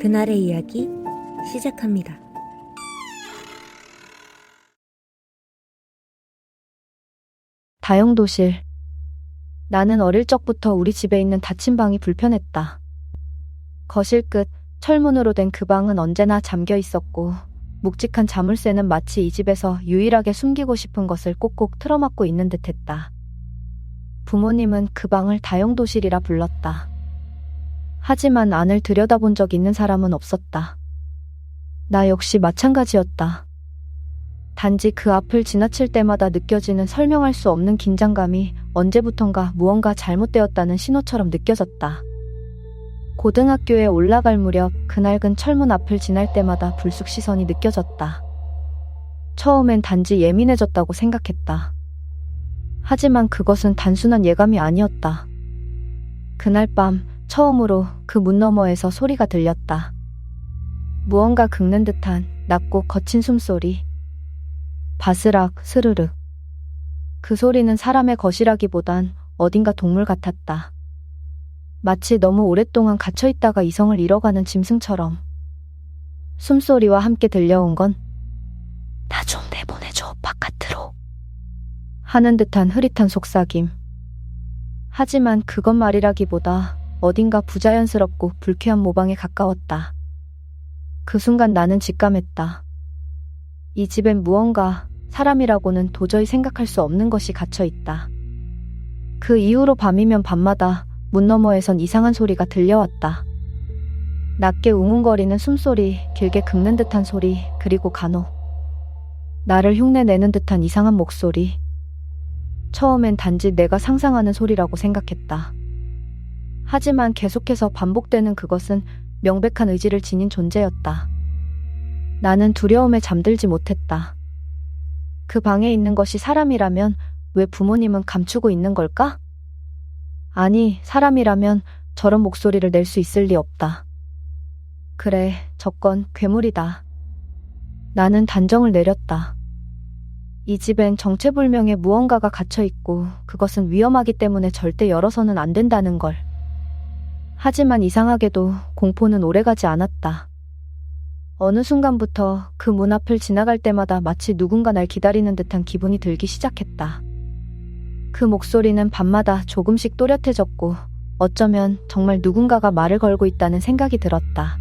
그날의 이야기 시작합니다. 다용도실. 나는 어릴 적부터 우리 집에 있는 닫힌 방이 불편했다. 거실 끝, 철문으로 된 그 방은 언제나 잠겨 있었고, 묵직한 자물쇠는 마치 이 집에서 유일하게 숨기고 싶은 것을 꼭꼭 틀어막고 있는 듯 했다. 부모님은 그 방을 다용도실이라 불렀다. 하지만 안을 들여다본 적 있는 사람은 없었다. 나 역시 마찬가지였다. 단지 그 앞을 지나칠 때마다 느껴지는 설명할 수 없는 긴장감이 언제부턴가 무언가 잘못되었다는 신호처럼 느껴졌다. 고등학교에 올라갈 무렵 그낡은 철문 앞을 지날 때마다 불쑥 시선이 느껴졌다. 처음엔 단지 예민해졌다고 생각했다. 하지만 그것은 단순한 예감이 아니었다. 그날 밤 처음으로 그 문 너머에서 소리가 들렸다. 무언가 긁는 듯한 낮고 거친 숨소리. 바스락, 스르륵. 그 소리는 사람의 것이라기보단 어딘가 동물 같았다. 마치 너무 오랫동안 갇혀 있다가 이성을 잃어가는 짐승처럼. 숨소리와 함께 들려온 건, 나 좀 내보내줘, 바깥으로. 하는 듯한 흐릿한 속삭임. 하지만 그것 말이라기보다 어딘가 부자연스럽고 불쾌한 모방에 가까웠다. 그 순간 나는 직감했다. 이 집엔 무언가 사람이라고는 도저히 생각할 수 없는 것이 갇혀 있다. 그 이후로 밤이면 밤마다 문 너머에선 이상한 소리가 들려왔다. 낮게 웅웅거리는 숨소리, 길게 긁는 듯한 소리, 그리고 간혹 나를 흉내내는 듯한 이상한 목소리. 처음엔 단지 내가 상상하는 소리라고 생각했다. 하지만 계속해서 반복되는 그것은 명백한 의지를 지닌 존재였다. 나는 두려움에 잠들지 못했다. 그 방에 있는 것이 사람이라면 왜 부모님은 감추고 있는 걸까? 아니, 사람이라면 저런 목소리를 낼 수 있을 리 없다. 그래, 저건 괴물이다. 나는 단정을 내렸다. 이 집엔 정체불명의 무언가가 갇혀 있고 그것은 위험하기 때문에 절대 열어서는 안 된다는 걸. 하지만 이상하게도 공포는 오래가지 않았다. 어느 순간부터 그 문 앞을 지나갈 때마다 마치 누군가 날 기다리는 듯한 기분이 들기 시작했다. 그 목소리는 밤마다 조금씩 또렷해졌고 어쩌면 정말 누군가가 말을 걸고 있다는 생각이 들었다.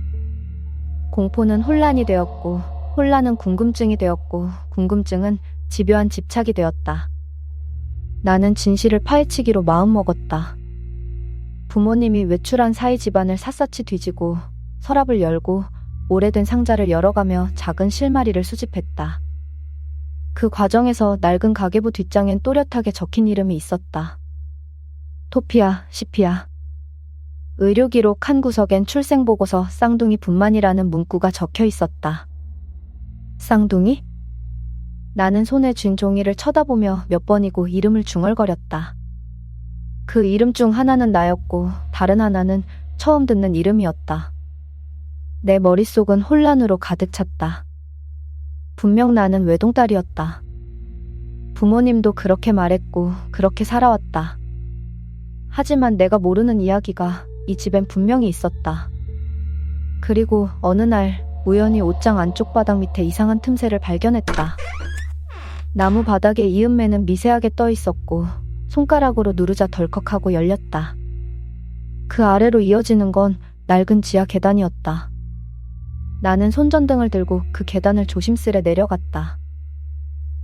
공포는 혼란이 되었고 혼란은 궁금증이 되었고 궁금증은 집요한 집착이 되었다. 나는 진실을 파헤치기로 마음먹었다. 부모님이 외출한 사이 집안을 샅샅이 뒤지고 서랍을 열고 오래된 상자를 열어가며 작은 실마리를 수집했다. 그 과정에서 낡은 가계부 뒷장엔 또렷하게 적힌 이름이 있었다. 토피아, 시피아. 의료 기록 한 구석엔 출생보고서 쌍둥이 분만이라는 문구가 적혀 있었다. 쌍둥이? 나는 손에 쥔 종이를 쳐다보며 몇 번이고 이름을 중얼거렸다. 그 이름 중 하나는 나였고 다른 하나는 처음 듣는 이름이었다. 내 머릿속은 혼란으로 가득 찼다. 분명 나는 외동딸이었다. 부모님도 그렇게 말했고 그렇게 살아왔다. 하지만 내가 모르는 이야기가 이 집엔 분명히 있었다. 그리고 어느 날 우연히 옷장 안쪽 바닥 밑에 이상한 틈새를 발견했다. 나무 바닥에 이음매는 미세하게 떠 있었고 손가락으로 누르자 덜컥하고 열렸다. 그 아래로 이어지는 건 낡은 지하 계단이었다. 나는 손전등을 들고 그 계단을 조심스레 내려갔다.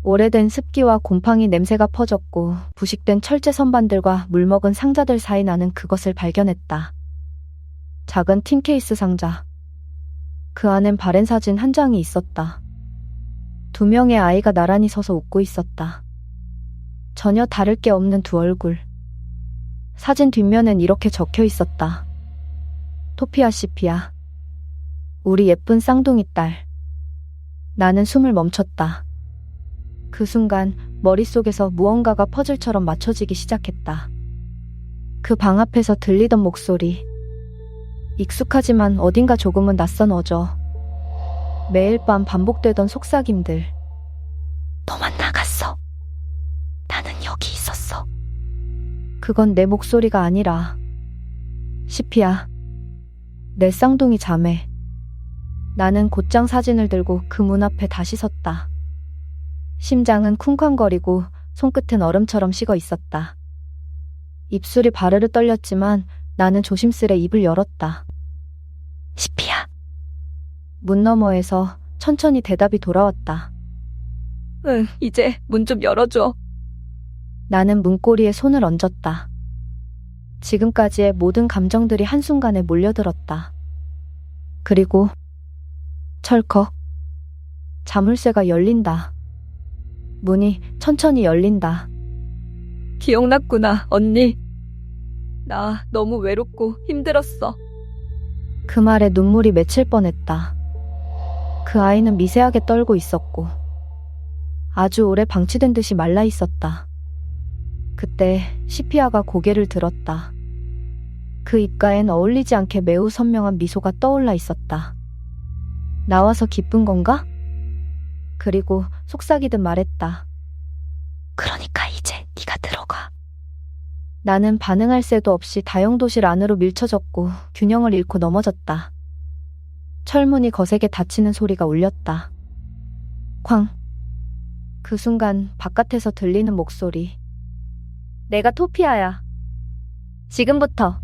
오래된 습기와 곰팡이 냄새가 퍼졌고 부식된 철제 선반들과 물먹은 상자들 사이 나는 그것을 발견했다. 작은 틴 케이스 상자. 그 안엔 바랜 사진 한 장이 있었다. 두 명의 아이가 나란히 서서 웃고 있었다. 전혀 다를 게 없는 두 얼굴. 사진 뒷면엔 이렇게 적혀 있었다. 토피아 시피아. 우리 예쁜 쌍둥이 딸. 나는 숨을 멈췄다. 그 순간 머릿속에서 무언가가 퍼즐처럼 맞춰지기 시작했다. 그 방 앞에서 들리던 목소리. 익숙하지만 어딘가 조금은 낯선 어조. 매일 밤 반복되던 속삭임들. 너만 나 그건 내 목소리가 아니라. 시피야. 내 쌍둥이 자매. 나는 곧장 사진을 들고 그 문 앞에 다시 섰다. 심장은 쿵쾅거리고 손끝은 얼음처럼 식어 있었다. 입술이 바르르 떨렸지만 나는 조심스레 입을 열었다. 시피야. 문 너머에서 천천히 대답이 돌아왔다. 응, 이제 문 좀 열어줘. 나는 문고리에 손을 얹었다. 지금까지의 모든 감정들이 한순간에 몰려들었다. 그리고 철컥 자물쇠가 열린다. 문이 천천히 열린다. 기억났구나, 언니. 나 너무 외롭고 힘들었어. 그 말에 눈물이 맺힐 뻔했다. 그 아이는 미세하게 떨고 있었고 아주 오래 방치된 듯이 말라 있었다. 그때 시피아가 고개를 들었다. 그 입가엔 어울리지 않게 매우 선명한 미소가 떠올라 있었다. 나와서 기쁜 건가? 그리고 속삭이듯 말했다. 그러니까 이제 네가 들어가. 나는 반응할 새도 없이 다용도실 안으로 밀쳐졌고 균형을 잃고 넘어졌다. 철문이 거세게 닫히는 소리가 울렸다. 쾅. 그 순간 바깥에서 들리는 목소리. 내가 토피아야. 지금부터